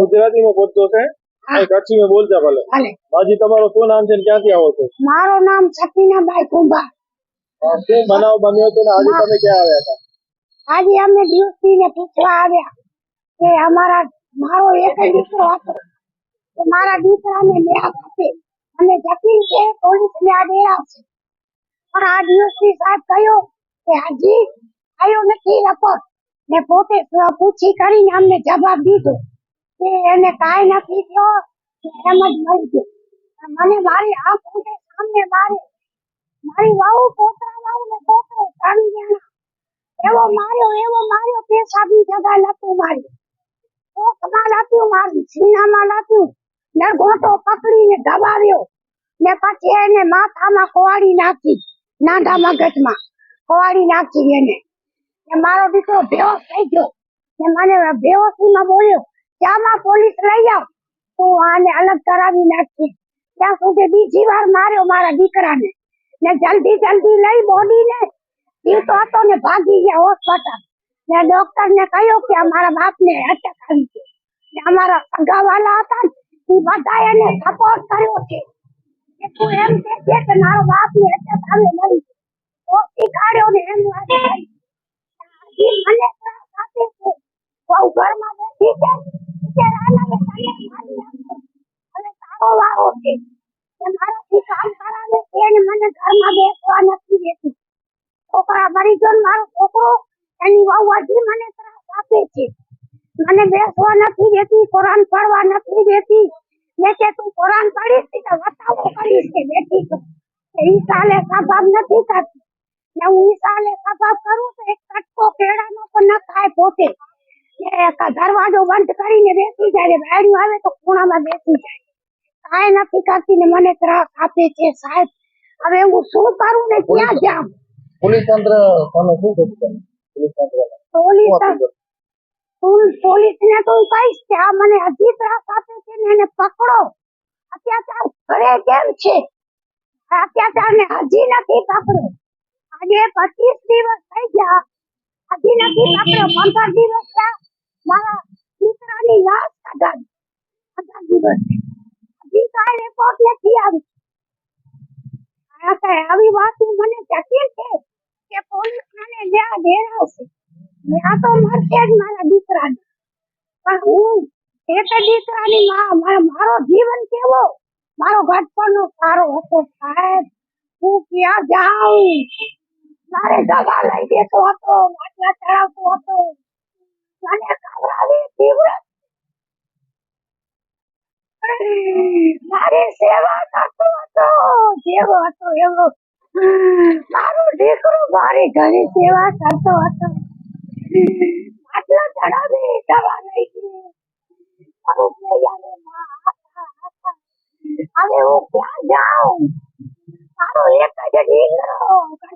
ગુજરાતીમાં બોલતો છે અહીં કચ્છીમાં બોલતા ભલે. ભલે. બાજી તમારું શું નામ છે ને ક્યાંથી આવો છો? મારું નામ સકીનાબાઈ કુંભાર. અ, શું બનાવ બન્યો હતો ને? આજે તમે ક્યાં આવ્યા હતા? આજે અમે ડ્યુટી ને પૂછવા આવ્યા કે અમારા મારો એક જ દીકરો હતો. તો મારા દીકરાને ન્યાય આપે અને જકીર છે પોલીસ ને આ ડેરાવશે પણ આ ડ્યુટી સાહેબ કહ્યું કે હજી આવ્યો નથી રપોર્ટ ને પોતે સ્વ- પૂછી કરીને અમને જવાબ દીધો. કે એને કાઈ નથી થયો કે એમ જ મરી ગયો. મને મારી આંખ ઉઠે સામે મારે, મારી વાવ પોતા વાવ ને પોતરો ત્રણ જણા એવો માર્યો એવો માર્યો પેશાબી જગા લાતું માર્યું. કોકમાં લાગ્યું મારું સીનામાં લાગ્યું ને ગોટો પકડીને દબાવ્યો. ને પછી એને માથામાં કોવાડી નાખી, નાંધા મગજમાં. કોવાડી નાખી એને. મારો દીકરો બેહોશ થઈ ગયો. ને મને બેહોશીમાં બોલ્યો કે પોલીસ લઈ આવ. તો આને અલગ કરાવી નાખી ત્યાં સુધી બીજી વાર માર્યો મારા દીકરાને. ને જલ્દી જલ્દી લઈ બોડીને. જીવતો હતો ને ભાગી ગયા હોસ્પિટલ. ને ડોક્ટર ને કહ્યું કે અમારા બાપને અટક આવી છે. ને અમારા સગાવાલા હતા એ બધા એને સપોર્ટ કર્યો છે. કે તું એમ કે છે કે મારો બાપ ને અટક આવી મરી તો શીખાડ્યો ને એમ કરી. મને આપે છે. બહુ ઘરમાં બેઠી છે કે રાના તને મારી નાખો હવે તારો વારો છે. મારાથી કામ કરાવે છે અને મને ઘરમાં બેસવા નથી દેતી. છોકરા મરી મારો છોકરો એની વહુ હજી મને ત્રાસ આપે છે. મને બેસવા નથી દેતી, કોરાન પડવા નથી દેતી. મેં કે તું કોરાન પડીશ તો વતાવો કરીશ કે કે ઈ સાલે સબાબ નથી કરતી ને હું સાલે સબાબ કરું તો એક કટકો કેળાનો પણ ન ખાય પોતે. દરવાજો બંધ કરીને બેસી જાય ને ભાડ્યું આવે તો ખૂણામાં બેસી જાય. કાંઈ નથી કરતી ને મને ત્રાસ આપે છે સાહેબ. હવે હું શું કરું ને ક્યાં જામ પોલીસ તંત્ર તમે શું કર્યું પોલીસ તંત્ર પોલીસ પોલીસ પોલીસને તો હું કહીશ કે આ મને હજી ત્રાસ આપે છે ને એને પકડો. અત્યાચાર ઘરે કેમ છે? અત્યાચાર ને હજી નથી પકડો. આજે પચીસ દિવસ થઈ ગયા. હજી નથી પકડો. પંદર દિવસ થયા. મારા દીકરાની લાશ કઢાવી પંદર દિવસ. કાંઈ રિપોર્ટ નથી આવી. આ કે આવી વાત મને ચકી છે કે પોલીસ મને ન્યાય દેરાવશે ન્યાય તો મરતે જ મારા દીકરાને. પણ હું એક દીકરાની માં, મારો જીવન કેવો? મારો ઘટપણનો સારો હતો સાહેબ. હું ક્યાં જાઉં? મારે દવા લઈ દેતો હતો માટલા ચડાવતો હતો. સેવા કરતો હતો, જેવો હતો એવો. મારો દીકરો મારી ઘણી સેવા કરતો હતો. આટલા ચડાવી દવા લઈ ગઈ અમુક ને યાદે હું ક્યાં જાઉં? મારો એક જ દીકરો.